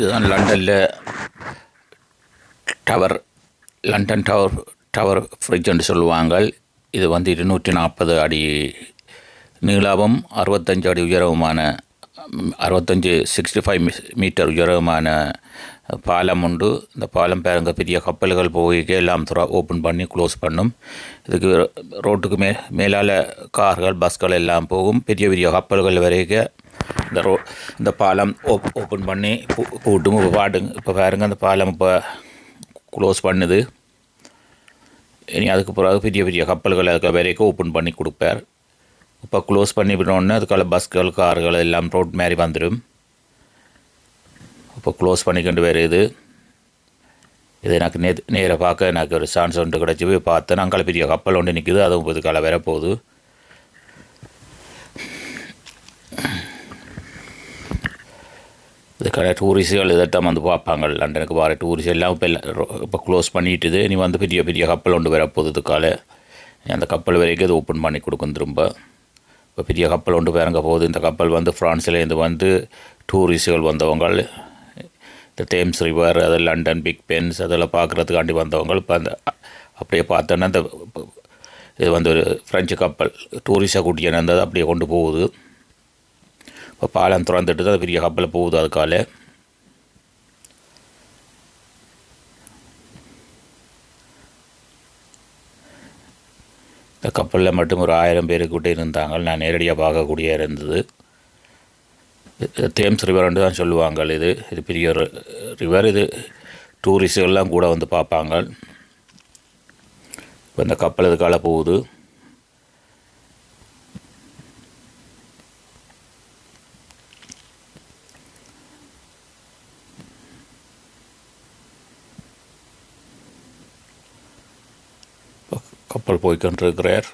இதுதான் லண்டனில் tower London tower tower ஃப்ரிட்ஜ்னு சொல்லுவாங்க இது வந்து இருநூற்றி நாற்பது அடி நீளமும் அறுபத்தஞ்சு அடி உயரவுமான அறுபத்தஞ்சு சிக்ஸ்டி ஃபைவ் மீட்டர் உயரமான பாலம் உண்டு. இந்த பாலம் பாருங்க பெரிய கப்பல்கள் போய் எல்லாம் துறா ஓப்பன் பண்ணி க்ளோஸ் பண்ணும். இதுக்கு ரோட்டுக்கு மே மேலால் கார்கள் பஸ்கள் எல்லாம் போகும். பெரிய பெரிய கப்பல்கள் வரைக்கும் இந்த ரோ இந்த பாலம் ஓப் ஓப்பன் பண்ணி பூ இப்போ பாட்டுங்க இப்போ பாருங்கள் அந்த பாலம் இப்போ க்ளோஸ் பண்ணுது. இனி அதுக்கு பிறகு பெரிய பெரிய கப்பல்கள் அதுக்கு வரைக்கும் ஓப்பன் பண்ணி கொடுப்பார். இப்போ க்ளோஸ் பண்ணி விட்டோன்னே அதுக்கால பஸ்கள் கார்கள் எல்லாம் ரோட் மாதிரி வந்துடும் இப்போ க்ளோஸ் பண்ணிக்கொண்டு வருது இது. எனக்கு நே நேராக பார்க்க எனக்கு ஒரு சான்ஸ் ஒன்று கிடச்சி போய் பார்த்தேன் அங்கே பெரிய கப்பல் ஒன்று நிற்குது அதுவும் இதுக்கால வரப்போகுது. இதுக்கான டூரிஸ்டுகள் இதைத்தான் வந்து பார்ப்பாங்க. லண்டனுக்கு வர டூரிஸ்ட் எல்லாம் இப்போ இப்போ க்ளோஸ் பண்ணிட்டுது இனி வந்து பெரிய பெரிய கப்பல் ஒன்று வரப்போகுது போகுதுக்கால அந்த கப்பல் வரைக்கும் இது ஓப்பன் பண்ணி கொடுக்கும் திரும்ப. இப்போ பெரிய கப்பல் ஒன்று பேரங்க போகுது. இந்த கப்பல் வந்து ஃப்ரான்ஸ்லேருந்து வந்து டூரிஸ்டுகள் வந்தவங்க இந்த தேம்ஸ் ரிவர் அது லண்டன் பிக் பென்ஸ் அதெல்லாம் பார்க்குறதுக்காண்டி வந்தவங்க. இப்போ அந்த அப்படியே பார்த்தோன்னா இந்த இது வந்து ஒரு ஃப்ரெஞ்சு கப்பல் டூரிஸ்டாக கூட்டியான அந்த அப்படியே கொண்டு போகுது. இப்போ பாலம் திறந்துட்டு தான் பெரிய கப்பல் போகுது அதுக்கால இந்த கப்பலில் மட்டும் ஒரு ஆயிரம் பேர் கூட்டே இருந்தாங்க நான் நேரடியாக பார்க்கக்கூடிய இருந்தது. தேம்ஸ் ரிவர்ன்னு தான் சொல்லுவாங்க இது. இது பெரிய ஒரு ரிவர் இது டூரிஸ்டுகள்லாம் கூட வந்து பார்ப்பாங்க இப்போ இந்த கப்பல் இதுக்கால போகுது. கப்பல் போய்கொண்டிருக்கிறார்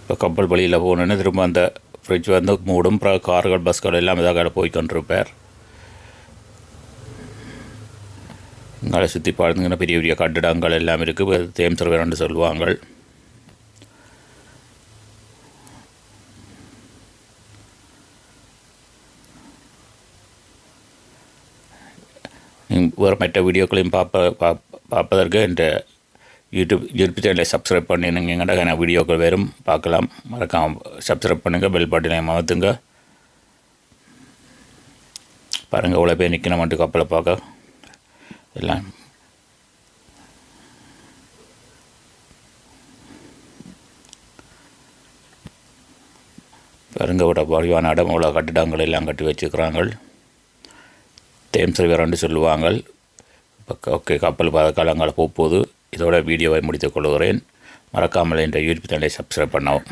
இப்போ கப்பல் வழியில் போகணுன்னு திரும்ப அந்த ஃப்ரிட்ஜ் வந்து மூடும். அப்புறம் கார்கள் பஸ்கள் எல்லாம் இதாக போய்கொண்டிருப்பார் இங்கே சுற்றி பாருங்கன்னா பெரிய பெரிய கட்டிடங்கள் எல்லாம் இருக்குது தேம்சர் வேணும்னு சொல்லுவாங்க வேறு மற்ற வீடியோக்களையும் பார்ப்ப பார்ப்பதற்கு என்ற யூடியூப் யூடியூப் சேனலை சப்ஸ்கிரைப் பண்ணி நீங்கள் எங்கள்கிட்ட வீடியோக்கள் வரும் பார்க்கலாம். மறக்காம சப்ஸ்கிரைப் பண்ணுங்கள் பெல் பட்டனை அமர்த்துங்க. பாருங்கள் இவ்வளோ பேர் நிற்கணும் மட்டும் கப்பலை பார்க்க. எல்லாம். பாருங்க விட வடிவான இடம் இவ்வளோ கட்டிடங்கள் எல்லாம் கட்டி வச்சுக்கிறாங்க தேம்ஸ் ரிவர்ன்னு சொல்லுவாங்க இப்போ ஓகே கப்பல் பாதக்காலங்களை போகுது இதோட வீடியோவை முடித்துக் கொள்கிறேன். மறக்காமல் என்ற யூடியூப் சேனலை சப்ஸ்கிரைப் பண்ணவும்.